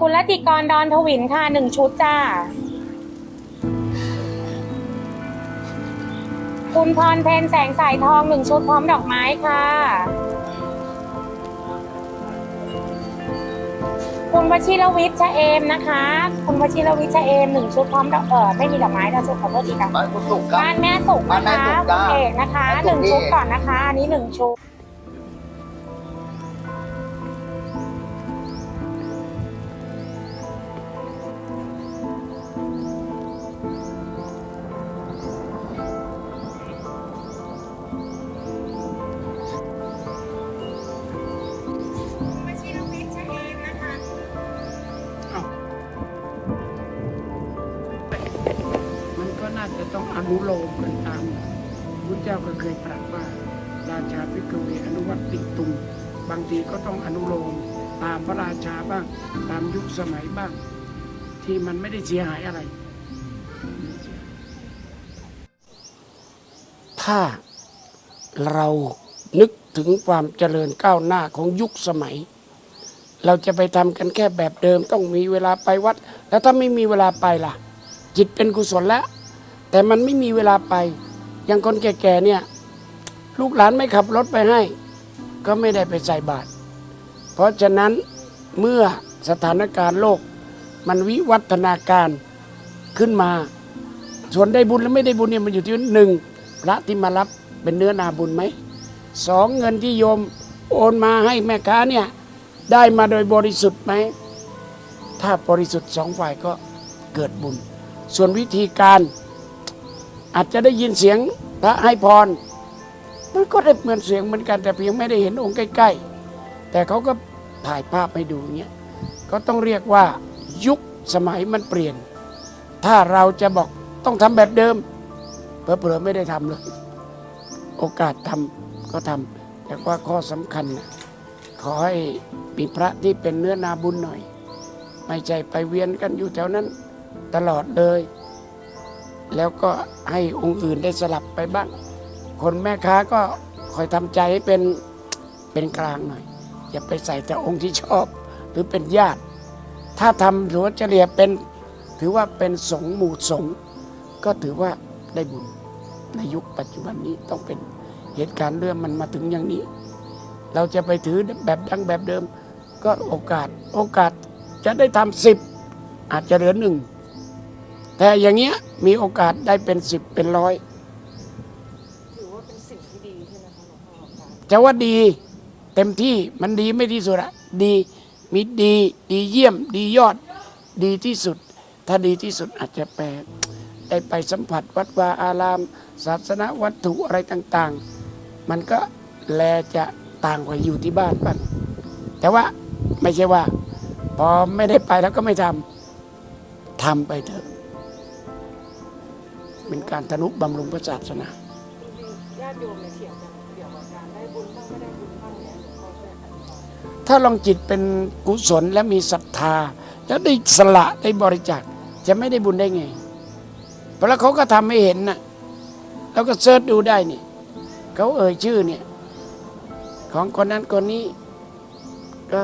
คุณรัติกรดอนทวินค่ะหนึ่งชุดจ้า คุณพรเพนแสงสายทองหนึ่งชุดพร้อมดอกไม้ค่ะ คุณวชิรวิทย์ชะเอมนะคะ คุณวชิรวิทย์ชะเอมหนึ่งชุดพร้อมดอกเออไม่มีดอกไม้เราชุดขอโทษทีค่ะบ้านคุณสุขครับ บ้านแม่สุกบ้านนะแม่คะสุกจ้า คุณเอกนะคะแม่หสุนึ่กงนี่ชุดก่อนนะคะอันนี้หนึ่งชุด น่าจะต้องอนุโลมกันตามพุทธเจ้าก็เคยตรัสว่า ราชาพิกเวอนุวัตติตุงบางทีก็ต้องอนุโลมตามพระราชาบ้าง ตามยุคสมัยบ้าง ที่มันไม่ได้เสียหายอะไร ถ้าเรานึกถึงความเจริญก้าวหน้าของยุคสมัย เราจะไปทำกันแค่แบบเดิมต้องมีเวลาไปวัด แล้วถ้าไม่มีเวลาไปล่ะ จิตเป็นกุศลแล้ว แต่มันไม่มีเวลาไป อย่างคนแก่ๆเนี่ย ลูกหลานไม่ขับรถไปให้ ก็ไม่ได้ไปใส่บาตรเพราะฉะนั้นเมื่อสถานการณ์โลก มันวิวัฒนาการขึ้นมา ส่วนได้บุญและไม่ได้บุญเนี่ยมันอยู่ที่หนึ่งพระที่มารับเป็นเนื้อนาบุญไหมสองเงินที่โยมโอนมาให้แม่ค้าเนี่ยได้มาโดยบริสุทธิ์ไหม ถ้าบริสุทธิ์สองฝ่ายก็เกิดบุญ ส่วนวิธีการ อาจจะได้ยินเสียงพระให้พร มันก็ได้เหมือนเสียงเหมือนกัน แต่เพียงไม่ได้เห็นองค์ใกล้ ๆ แต่เขาก็ถ่ายภาพให้ดูอย่างเงี้ยก็ต้องเรียกว่ายุคสมัยมันเปลี่ยน ถ้าเราจะบอกต้องทำแบบเดิมเผลอๆไม่ได้ทำเลยโอกาสทำก็ทำแต่ว่าข้อสำคัญนะขอให้มีพระที่เป็นเนื้อนาบุญหน่อย ไม่ใช่ไปเวียนกันอยู่แถวนั้นตลอดเลย แล้วก็ให้องค์อื่นได้สลับไปบ้าง คนแม่ค้าก็คอยทำใจให้เป็นเป็นกลางหน่อย อย่าไปใส่แต่องค์ที่ชอบ หรือเป็นญาติ ถ้าทำถือว่าเฉลี่ยเป็นถือว่าเป็นสงหมู่สงก็ถือว่าได้บุญในยุคปัจจุบันนี้ต้องเป็นเหตุการณ์เรื่องมันมาถึงอย่างนี้ เราจะไปถือแบบดังแบบเดิม ก็โอกาสโอกาสจะได้ทำสิบอาจจะเหลือหนึ่ง แต่อย่างเงี้ยมีโอกาสได้เป็นสิบเป็นร้อยถือว่าเป็นสิ่งที่ดีใช่ไหมคะหลวงพ่อคะจะว่าดีเต็มที่มันดีไม่ที่สุดอะดีมีดีดีเยี่ยมดียอด ดีที่สุด ถ้าดีที่สุดอาจจะแปลได้ไปสัมผัสวัดวาอาราม ศาสนวัตถุอะไรต่าง ๆ มันก็แลจะต่างกว่าอยู่ที่บ้านบ้างแต่ว่าไม่ใช่ว่า พอไม่ได้ไปแล้วก็ไม่ทำทำไปเถอะ เป็นการทนุบำรุงพระศาสนาญาติโยมเนี่ยเถียงกันเกี่ยวกับการได้บุญบ้างไม่ได้บุญบ้างเนี่ยหลวงพ่อช่วยอธิบายถ้าลองจิตเป็นกุศลและมีศรัทธา แล้วได้สละได้บริจาคจะไม่ได้บุญได้ไง เพราะแล้วเขาก็ทำให้เห็นนะแล้วก็เสิร์ชดูได้นี่เขาเอ่ยชื่อเนี่ย ของคนนั้นคนนี้ ก็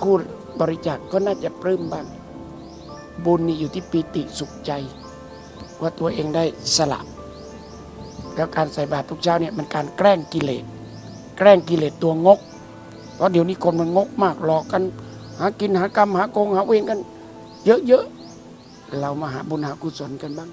พูดบริจาคก็น่าจะปลื้มบ้าง บุญนี่อยู่ที่ปีติสุขใจ ว่าตัวเองได้สละ แล้วการใส่บาตรทุกเช้าเนี่ยมันการแกล้งกิเลส แกล้งกิเลสตัวงก เพราะเดี๋ยวนี้คนมันงกมากหลอกกัน หากินหากรรมหาโกงหาเวรกัน เยอะๆเรามาหาบุญหากุศลกันบ้าง